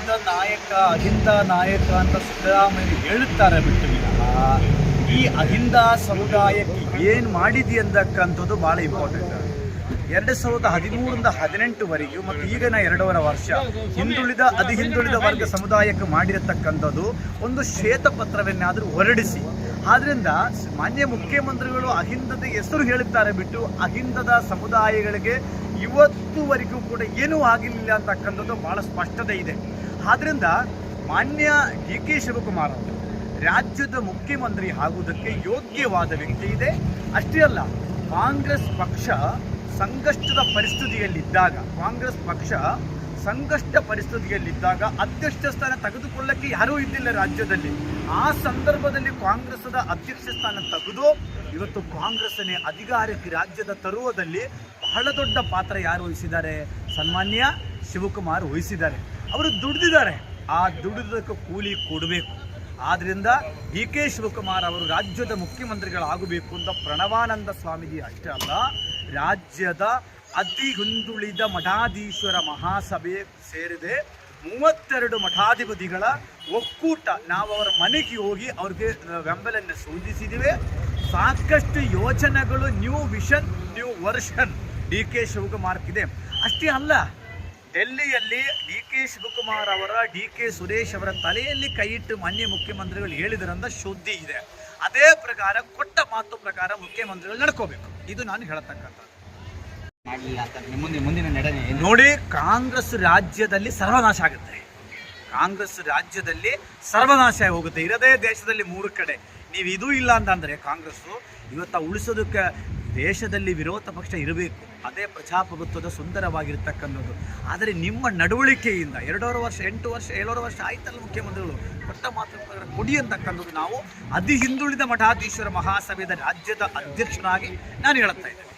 ಹಿಂದುಳಿದ ನಾಯಕ, ಅಹಿಂದ ನಾಯಕ ಅಂತ ಸಿದ್ದರಾಮಯ್ಯ ಹೇಳುತ್ತಾರೆ ಬಿಟ್ಟು ಈ ಅಹಿಂದ ಸಮುದಾಯಕ್ಕೆ ಏನು ಮಾಡಿದಿ ಅಂತಕ್ಕಂಥದ್ದು ಭಾಳ ಇಂಪಾರ್ಟೆಂಟ್ ಎರಡು ಸಾವಿರದ ಹದಿಮೂರರಿಂದ ಹದಿನೆಂಟುವರೆಗೂ ಮತ್ತು ಈಗಿನ ಎರಡೂವರೆ ವರ್ಷ, ಹಿಂದುಳಿದ ಅತಿ ಹಿಂದುಳಿದ ವರ್ಗ ಸಮುದಾಯಕ್ಕೆ ಮಾಡಿರತಕ್ಕಂಥದ್ದು ಒಂದು ಶ್ವೇತಪತ್ರವನ್ನಾದರೂ ಹೊರಡಿಸಿ ಆದ್ರಿಂದ ಮಾನ್ಯ ಮುಖ್ಯಮಂತ್ರಿಗಳು ಅಹಿಂದದ ಹೆಸರು ಹೇಳುತ್ತಾರೆ ಬಿಟ್ಟು ಅಹಿಂದದ ಸಮುದಾಯಗಳಿಗೆ ಇವತ್ತುವರೆಗೂ ಕೂಡ ಏನೂ ಆಗಿರಲಿಲ್ಲ ಅಂತಕ್ಕಂಥದ್ದು ಬಹಳ ಸ್ಪಷ್ಟತೆ ಇದೆ. ಆದ್ರಿಂದ ಮಾನ್ಯ ಡಿ ಕೆ ಶಿವಕುಮಾರ್ ಅವರು ರಾಜ್ಯದ ಮುಖ್ಯಮಂತ್ರಿ ಆಗುವುದಕ್ಕೆ ಯೋಗ್ಯವಾದ ವ್ಯಕ್ತಿ ಇದೆ. ಅಷ್ಟೇ ಅಲ್ಲ, ಕಾಂಗ್ರೆಸ್ ಪಕ್ಷ ಸಂಕಷ್ಟದ ಪರಿಸ್ಥಿತಿಯಲ್ಲಿದ್ದಾಗ ಕಾಂಗ್ರೆಸ್ ಪಕ್ಷ ಸಂಕಷ್ಟ ಪರಿಸ್ಥಿತಿಯಲ್ಲಿದ್ದಾಗ ಅಧ್ಯಕ್ಷ ಸ್ಥಾನ ತೆಗೆದುಕೊಳ್ಳಕ್ಕೆ ಯಾರೂ ಇದ್ದಿಲ್ಲ ರಾಜ್ಯದಲ್ಲಿ. ಆ ಸಂದರ್ಭದಲ್ಲಿ ಕಾಂಗ್ರೆಸ್ದ ಅಧ್ಯಕ್ಷ ಸ್ಥಾನ ತೆಗೆದು ಇವತ್ತು ಕಾಂಗ್ರೆಸ್ನೇ ಅಧಿಕಾರಕ್ಕೆ ರಾಜ್ಯದ ತರುವದಲ್ಲಿ ಬಹಳ ದೊಡ್ಡ ಪಾತ್ರ ಯಾರು ವಹಿಸಿದ್ದಾರೆ? ಸನ್ಮಾನ್ಯ ಶಿವಕುಮಾರ್ ವಹಿಸಿದ್ದಾರೆ. ಅವರು ದುಡಿದಿದ್ದಾರೆ. ಆ ದುಡಿದಕ್ಕೆ ಕೂಲಿ ಕೊಡಬೇಕು. ಆದ್ದರಿಂದ ಡಿ ಕೆ ಶಿವಕುಮಾರ್ ಅವರು ರಾಜ್ಯದ ಮುಖ್ಯಮಂತ್ರಿಗಳಾಗಬೇಕು ಅಂತ ಪ್ರಣವಾನಂದ ಸ್ವಾಮೀಜಿ ಅಷ್ಟೇ ಅಲ್ಲ, ರಾಜ್ಯದ ಅತಿ ಹಿಂದುಳಿದ ಮಠಾಧೀಶ್ವರ ಮಹಾಸಭೆ ಸೇರಿದೆ. ಮೂವತ್ತೆರಡು ಮಠಾಧಿಪತಿಗಳ ಒಕ್ಕೂಟ. ನಾವು ಅವರ ಮನೆಗೆ ಹೋಗಿ ಅವ್ರಿಗೆ ಬೆಂಬಲನ್ನು ಸೂಚಿಸಿದ್ದೇವೆ ಸಾಕಷ್ಟು ಯೋಜನೆಗಳು new vision new version D K Shivakumar ಇದೆ. ಅಷ್ಟೇ ಅಲ್ಲ, ಡೆಲ್ಲಿಯಲ್ಲಿ ಡಿ ಕೆ ಶಿವಕುಮಾರ್ ಅವರ, ಡಿ ಕೆ ಸುರೇಶ್ ಅವರ ತಲೆಯಲ್ಲಿ ಕೈ ಇಟ್ಟು ಮಾನ್ಯ ಮುಖ್ಯಮಂತ್ರಿಗಳು ಹೇಳಿದರಂತ ಶುದ್ಧಿ ಇದೆ. ಅದೇ ಪ್ರಕಾರ, ಕೊಟ್ಟ ಮಾತು ಪ್ರಕಾರ ಮುಖ್ಯಮಂತ್ರಿಗಳು ನಡ್ಕೋಬೇಕು. ಇದು ನಾನು ಹೇಳತಕ್ಕಂಥದ್ದು ಮಾಡಲಿಲ್ಲ ಅಂತ ನಿಮ್ಮ ಮುಂದೆ ಮುಂದಿನ ನಡೆ, ಕಾಂಗ್ರೆಸ್ ರಾಜ್ಯದಲ್ಲಿ ಸರ್ವನಾಶ ಆಗುತ್ತೆ. ಕಾಂಗ್ರೆಸ್ ರಾಜ್ಯದಲ್ಲಿ ಸರ್ವನಾಶ ಹೋಗುತ್ತೆ ಇರದೇ ದೇಶದಲ್ಲಿ ಮೂರು ಕಡೆ. ನೀವು ಇದು ಇಲ್ಲ ಅಂತಂದರೆ ಕಾಂಗ್ರೆಸ್ಸು ಇವತ್ತು ಉಳಿಸೋದಕ್ಕೆ ದೇಶದಲ್ಲಿ ವಿರೋಧ ಪಕ್ಷ ಇರಬೇಕು. ಅದೇ ಪ್ರಜಾಪ್ರಭುತ್ವದ ಸುಂದರವಾಗಿರ್ತಕ್ಕಂಥದ್ದು. ಆದರೆ ನಿಮ್ಮ ನಡವಳಿಕೆಯಿಂದ ಎರಡೂವರೆ ವರ್ಷ, ಎಂಟು ವರ್ಷ, ಏಳೂವರೆ ವರ್ಷ ಆಯ್ತಲ್ಲ ಮುಖ್ಯಮಂತ್ರಿಗಳು? ಕೊಟ್ಟ ಮಾತ್ರ ಕೊಡಿ ಅಂತಕ್ಕಂಥದ್ದು ನಾವು ಅತಿ ಹಿಂದುಳಿದ ಮಠಾಧೀಶ್ವರ ಮಹಾಸಭೆಯ ರಾಜ್ಯದ ಅಧ್ಯಕ್ಷನಾಗಿ ನಾನು ಹೇಳುತ್ತಾ ಇದ್ದೇನೆ.